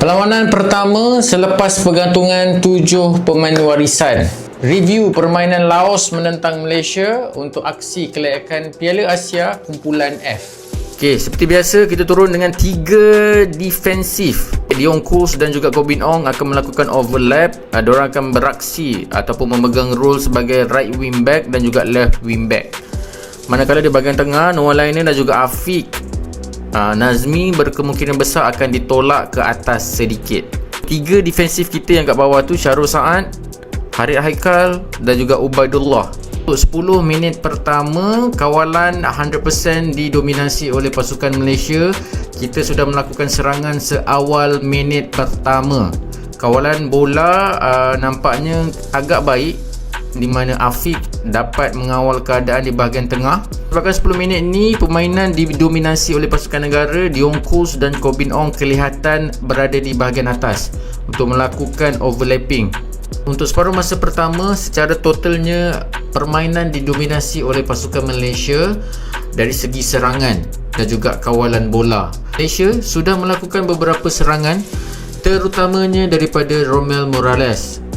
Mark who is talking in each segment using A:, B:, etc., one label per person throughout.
A: Perlawanan pertama selepas pergantungan tujuh pemain warisan. Review permainan Laos menentang Malaysia untuk aksi kelayakan Piala Asia Kumpulan F. Okey, seperti biasa kita turun dengan tiga defensif. Dion Kos dan juga Gobin Ong akan melakukan overlap. Uh, diorang akan beraksi ataupun memegang role sebagai right wing back dan juga left wing back. Manakala di bahagian tengah, Noah Lainer dan juga Afiq uh, Nazmi berkemungkinan besar akan ditolak ke atas sedikit. Tiga defensif kita yang kat bawah tu Syarul Saad, Harid Haikal dan juga Ubaidullah. Untuk 10 minit pertama, kawalan 100% didominasi oleh pasukan Malaysia. Kita sudah melakukan serangan seawal minit pertama. Kawalan bola uh, nampaknya agak baik di mana Afiq dapat mengawal keadaan di bahagian tengah. Bahkan 10 minit ni permainan didominasi oleh pasukan negara Dion Kus dan Kobin Ong kelihatan berada di bahagian atas untuk melakukan overlapping. Untuk separuh masa pertama secara totalnya permainan didominasi oleh pasukan Malaysia dari segi serangan dan juga kawalan bola. Malaysia sudah melakukan beberapa serangan terutamanya daripada Romel Morales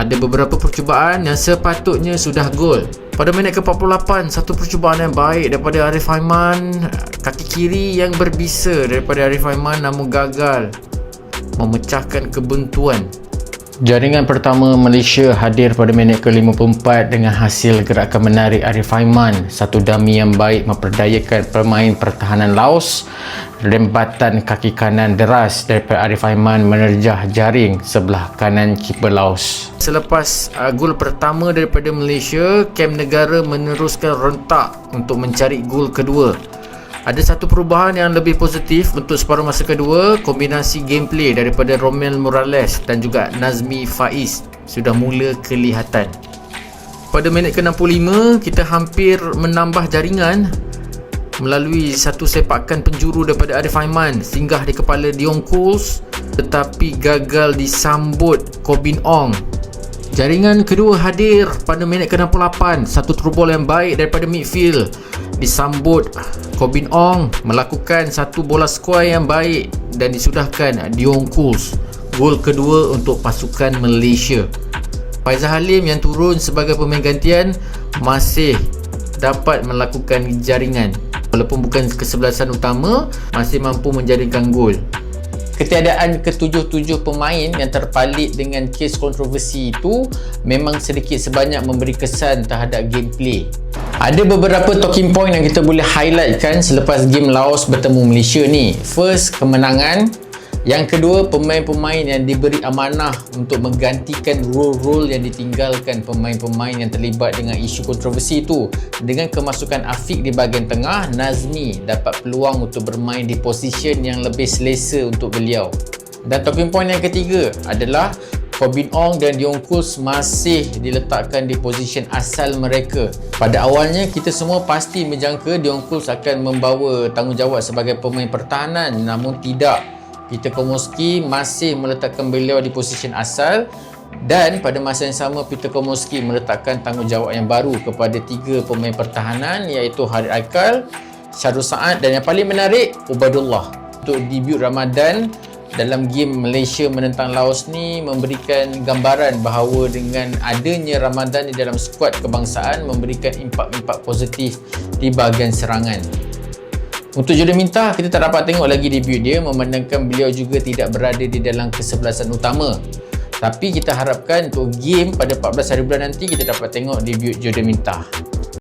A: ada beberapa percubaan yang sepatutnya sudah gol. Pada minit ke-48, satu percubaan yang baik daripada Arif Aiman, kaki kiri yang berbisa daripada Arif Aiman namun gagal memecahkan kebuntuan Jaringan pertama Malaysia hadir pada minit ke-54 dengan hasil gerakan menarik Arif Aiman, satu dami yang baik memperdayakan pemain pertahanan Laos. Rembatan kaki kanan deras daripada Arif Aiman menerjah jaring sebelah kanan kiper Laos. Selepas uh, gol pertama daripada Malaysia, kem negara meneruskan rentak untuk mencari gol kedua. Ada satu perubahan yang lebih positif untuk separuh masa kedua Kombinasi gameplay daripada Romel Morales dan juga Nazmi Faiz Sudah mula kelihatan. Pada minit ke-65 kita hampir menambah jaringan Melalui satu sepakan penjuru daripada Arif Aiman Singgah di kepala Dion Coles Tetapi gagal disambut Kobin Ong. Jaringan kedua hadir pada minit ke-68 Satu true yang baik daripada midfield Disambut Kobin Ong melakukan satu bola square yang baik dan disudahkan Dion Kools gol kedua untuk pasukan Malaysia. Faizal Halim yang turun sebagai pemain gantian masih dapat melakukan jaringan. Walaupun bukan kesebelasan utama masih mampu menjaringkan gol. Ketiadaan ketujuh-tujuh pemain yang terpalit dengan kes kontroversi itu memang sedikit sebanyak memberi kesan terhadap gameplay ada beberapa talking point yang kita boleh highlightkan selepas game Laos bertemu Malaysia ni. First, kemenangan. Yang kedua, pemain-pemain yang diberi amanah untuk menggantikan role-role yang ditinggalkan pemain-pemain yang terlibat dengan isu kontroversi itu. Dengan kemasukan Afiq di bahagian tengah, Nazmi dapat peluang untuk bermain di position yang lebih selesa untuk beliau. Dan talking point yang ketiga adalah Corbin Ong dan Dion Kools masih diletakkan di posisi asal mereka. Pada awalnya kita semua pasti menjangka Dion Kools akan membawa tanggungjawab sebagai pemain pertahanan namun tidak. Peter Komoski masih meletakkan beliau di posisi asal dan pada masa yang sama Peter Komoski meletakkan tanggungjawab yang baru kepada tiga pemain pertahanan iaitu Harid Aikal, Syarul Saad dan yang paling menarik Ubadullah. Untuk debut Ramadan dalam game Malaysia menentang Laos ni memberikan gambaran bahawa dengan adanya Ramadan di dalam skuad kebangsaan memberikan impak-impak positif di bahagian serangan. Untuk Jordan Minta, kita tak dapat tengok lagi debut dia memandangkan beliau juga tidak berada di dalam kesebelasan utama. Tapi kita harapkan untuk game pada 14 hari bulan nanti kita dapat tengok debut Jordan Minta.